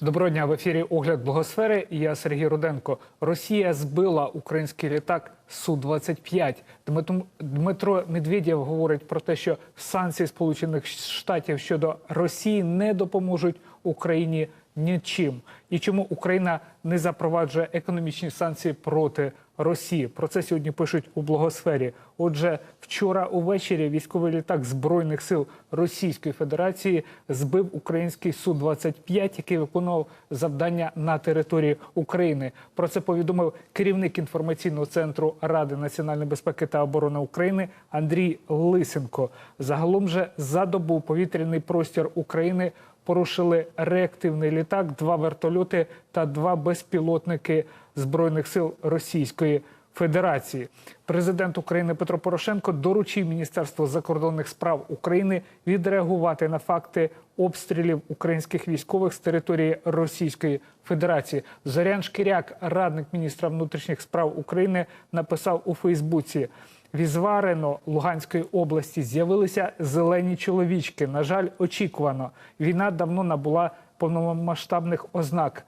Доброго дня в ефірі Огляд Благосфери. Я Сергій Руденко. Росія збила український літак су 25 Дмитро- Дмитро Медведєв говорить про те, що санкції Сполучених Штатів щодо Росії не допоможуть Україні нічим. І чому Україна не запроваджує економічні санкції проти Росії? Про це сьогодні пишуть у благосфері. Отже, вчора увечері військовий літак збройних сил Російської Федерації збив український су 25 який виконував завдання на території України. Про це повідомив керівник інформаційного центру Ради національної безпеки та оборони України Андрій Лисенко. Загалом же за добу повітряний простір України порушили реактивний літак, два вертольоти та два безпілотники збройних сил Російської Федерації. Президент України Петро Порошенко доручив Міністерству закордонних справ України відреагувати на факти обстрілів українських військових з території Російської Федерації. Зорян Шкіряк, радник міністра внутрішніх справ України, написав у Фейсбуці. В Ізварено Луганської області з'явилися зелені чоловічки. На жаль, очікувано. Війна давно набула повномасштабних ознак.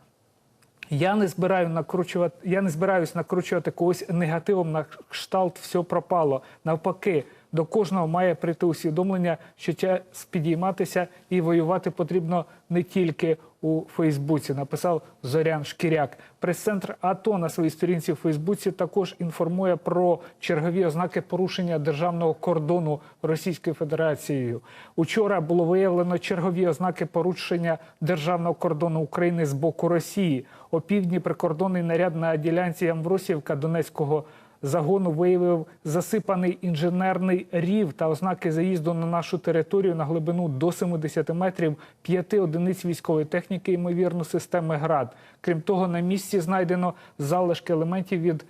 Я не збираю накручувати. Я не збираюсь накручувати когось негативом на кшталт все пропало. Навпаки, до кожного має прийти усвідомлення, що час підійматися і воювати потрібно не тільки у Фейсбуці. Написав Зорян Шкіряк. Прес-центр АТО на своїй сторінці в Фейсбуці також інформує про чергові ознаки порушення державного кордону Російською Федерацією. Учора було виявлено чергові ознаки порушення державного кордону України з боку Росії. О півдні прикордонний наряд на ділянці Амвросівка Донецького загону виявив засипаний інженерний рів та ознаки заїзду на нашу територію на глибину до 70 метрів, п'яти одиниць військової техніки, ймовірно, системи ГРАД. Крім того, на місці знайдено залишки елементів від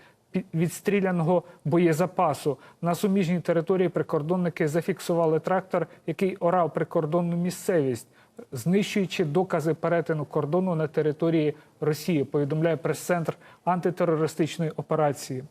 відстріляного боєзапасу. На суміжній території прикордонники зафіксували трактор, який орав прикордонну місцевість, знищуючи докази перетину кордону на території Росії, повідомляє прес-центр антитерористичної операції.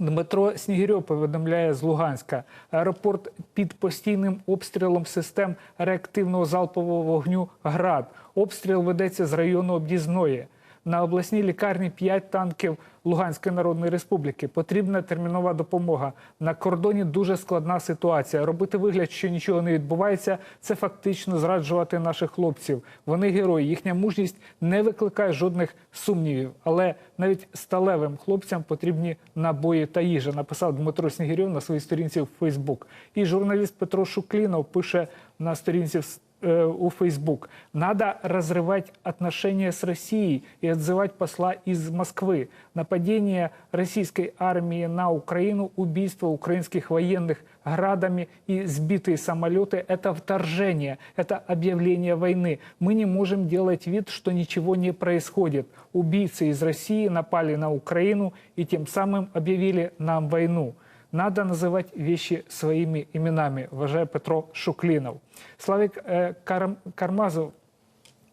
Дмитро Снігирьов повідомляє з Луганська. Аеропорт під постійним обстрілом систем реактивного залпового вогню ГРАД. Обстріл ведеться з району об'їзної. На обласній лікарні 5 танків Луганської Народної Республіки. Потрібна термінова допомога. На кордоні дуже складна ситуація. Робити вигляд, що нічого не відбувається, це фактично зраджувати наших хлопців. Вони герої. Їхня мужність не викликає жодних сумнівів. Але навіть сталевим хлопцям потрібні набої та їжа. Написав Дмитро Снігирьов на своїй сторінці в Фейсбук. І журналіст Петро Шуклінов пише на сторінці в э, у Facebook. Надо разрывать отношения с Россией и отзывать посла из Москвы. Нападение российской армии на Украину, убийство украинских военных градами и сбитые самолеты – это вторжение, это объявление войны. Мы не можем делать вид, что ничего не происходит. Убийцы из России напали на Украину и тем самым объявили нам войну. Надо називати вещи своїми іменами, вважає Петро Шуклінов. Славік е, Кармазов,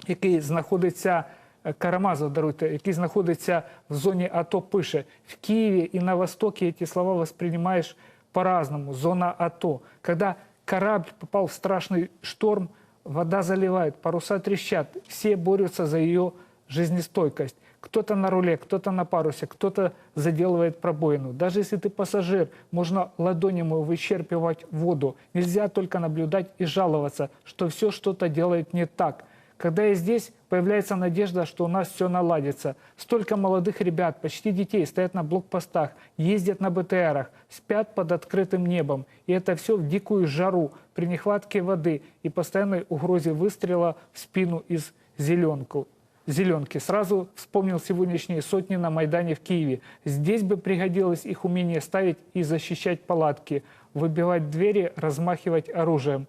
який знаходиться е, Карамазов, даруйте, який знаходиться в зоні АТО, пише: в Києві і на Востокі ці слова воспринимаешь по-разному. Зона АТО. Когда корабль попал в страшный шторм, вода заливает, паруса трещат, все борются за ее жизнестойкость. Кто-то на руле, кто-то на парусе, кто-то заделывает пробоину. Даже если ты пассажир, можно ладонями вычерпывать воду. Нельзя только наблюдать и жаловаться, что все что-то делает не так. Когда я здесь, появляется надежда, что у нас все наладится. Столько молодых ребят, почти детей, стоят на блокпостах, ездят на БТРах, спят под открытым небом. И это все в дикую жару, при нехватке воды и постоянной угрозе выстрела в спину из зеленку зеленки. Сразу вспомнил сегодняшние сотни на Майдане в Киеве. Здесь бы пригодилось их умение ставить и защищать палатки, выбивать двери, размахивать оружием.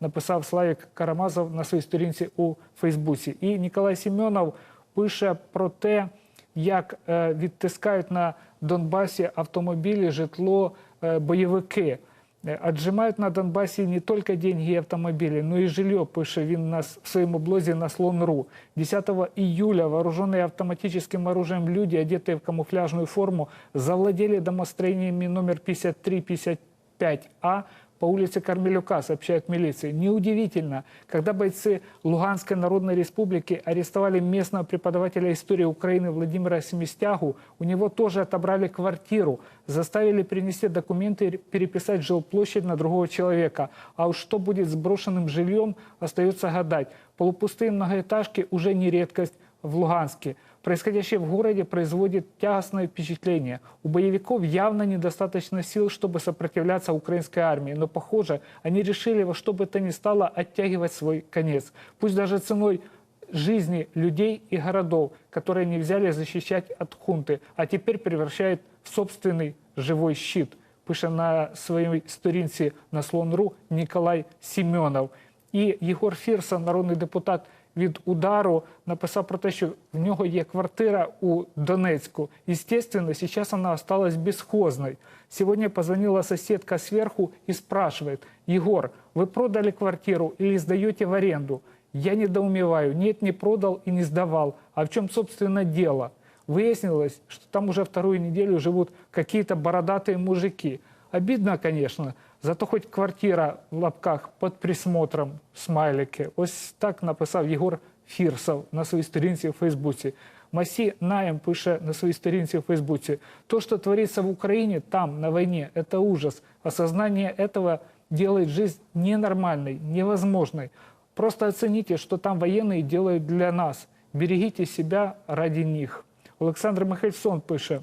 Написав Славік Карамазов на своїй сторінці у Фейсбуці. І Ніколай Семенов пише про те, як е, відтискають на Донбасі автомобілі, житло, е, бойовики. Е, Отжимають на Донбасі не только деньги и автомобілі, но и жилье, пише він на в своєму блозі на Слон.ру. 10 июля вооруженные автоматическим оружием люди, одетые в камуфляжную форму, завладели домостроениями номер 53, 50 5А по улице Кармелюка, сообщает милиция. Неудивительно, когда бойцы Луганской Народной Республики арестовали местного преподавателя истории Украины Владимира Семистягу, у него тоже отобрали квартиру, заставили принести документы и переписать жилплощадь на другого человека. А уж что будет с брошенным жильем, остается гадать. Полупустые многоэтажки уже не редкость в Луганске. Происходящее в городе производит тягостное впечатление. У боевиков явно недостаточно сил, чтобы сопротивляться украинской армии, но, похоже, они решили во что бы то ни стало оттягивать свой конец. Пусть даже ценой жизни людей и городов, которые не взяли защищать от хунты, а теперь превращают в собственный живой щит. Пише на своїй сторінці на Слон.ру Ніколай Сімьонов. І Єгор Фірса, народний депутат від удару, написав про те, що в нього є квартира у Донецьку. Естественно, сейчас она осталась бесхозной. Сегодня позвонила соседка сверху и спрашивает, Егор, вы продали квартиру или сдаете в аренду? Я недоумеваю, нет, не продал и не сдавал. А в чем, собственно, дело? Выяснилось, что там уже вторую неделю живут какие-то бородатые мужики. Обидно, конечно, зато хоть квартира в лапках під присмотром смайлики. Ось так написав Єгор Фірсов на своїй сторінці в Фейсбуці. Масі Наєм пише на своїй сторінці в Фейсбуці. То, что творится в Украине, там, на войне, это ужас. Осознание этого делает жизнь ненормальной, невозможной. Просто оцените, что там военные делают для нас. Берегите себя ради них. Олександр Михельсон пише.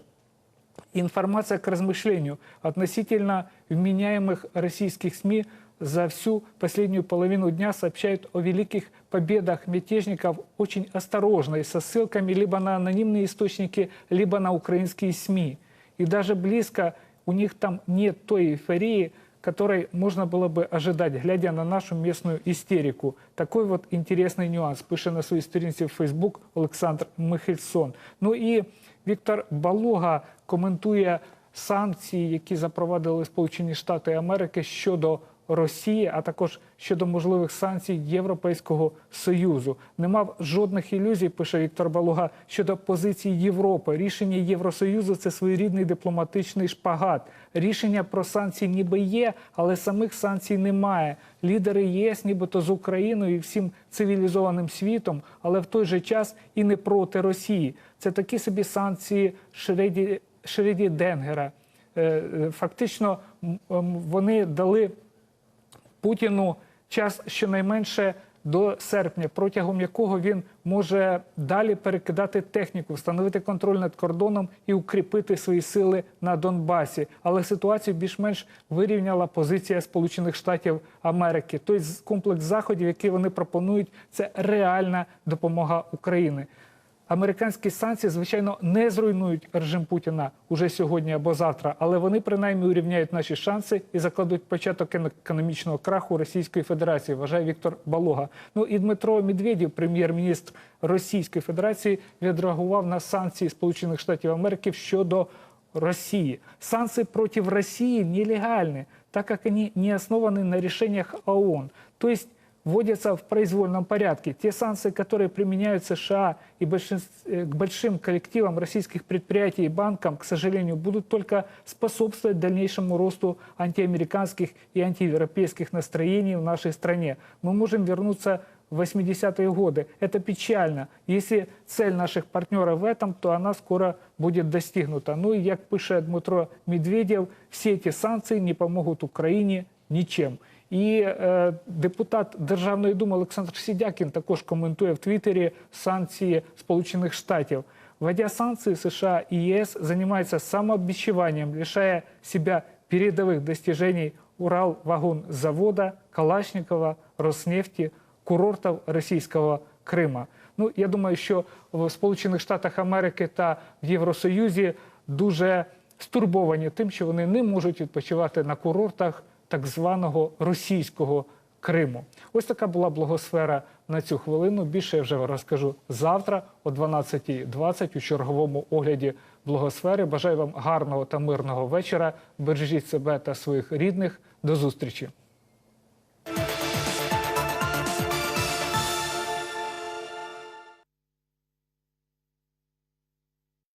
Информация к размышлению относительно вменяемых российских СМИ за всю последнюю половину дня сообщают о великих победах мятежников очень осторожно и со ссылками либо на анонимные источники, либо на украинские СМИ. И даже близко у них там нет той эйфории, которой можно было бы ожидать, глядя на нашу местную истерику. Такой вот интересный нюанс. Пише на своїй сторінці в Facebook Олександр Михельсон. Ну і Віктор Балуга коментує санкції, які запровадили Сполучені Штати Америки щодо Росії, а також щодо можливих санкцій Європейського Союзу. Не мав жодних ілюзій, пише Віктор Балуга, щодо позиції Європи. Рішення Євросоюзу це своєрідний дипломатичний шпагат. Рішення про санкції ніби є, але самих санкцій немає. Лідери ЄС, нібито з Україною і всім цивілізованим світом, але в той же час і не проти Росії. Це такі собі санкції Шреді, Шреді Денгера. Е, е, Фактично, вони дали Путіну час щонайменше до серпня, протягом якого він може далі перекидати техніку, встановити контроль над кордоном і укріпити свої сили на Донбасі. Але ситуацію більш-менш вирівняла позиція Сполучених Штатів Америки. Той комплекс заходів, які вони пропонують, це реальна допомога України. Американські санкції, звичайно, не зруйнують режим Путіна уже сьогодні або завтра, але вони принаймні урівняють наші шанси і закладуть початок економічного краху Російської Федерації, вважає Віктор Балога. Ну і Дмитро Медведєв, прем'єр-міністр Російської Федерації, відреагував на санкції Сполучених Штатів Америки щодо России. Санкции против России нелегальны, так как они не основаны на решениях ООН. То есть вводятся в произвольном порядке. Те санкции, которые применяют США и большинств- э, к большим коллективам российских предприятий и банкам, к сожалению, будут только способствовать дальнейшему росту антиамериканских и антиевропейских настроений в нашей стране. Мы можем вернуться в 80-е годы. Это печально. Если цель наших партнеров в этом, то она скоро будет достигнута. Ну и, як пише Дмитро Медведєв, всі эти санкції не помогут Україні нічим. І е, депутат Державної думи Олександр Сідякін також коментує в Твіттері санкції Сполучених Штатів. Вводя санкции, США и ЕС занимаются самообещеванием, лишая себя передовых достижений Урал-вагонзавода, Калашникова, Роснефти, курортів російського Крима. Ну, я думаю, що в Сполучених Штатах Америки та в Євросоюзі дуже стурбовані тим, що вони не можуть відпочивати на курортах так званого російського Криму. Ось така була благосфера на цю хвилину. Більше я вже розкажу завтра о 12.20 у черговому огляді благосфери. Бажаю вам гарного та мирного вечора. Бережіть себе та своїх рідних. До зустрічі.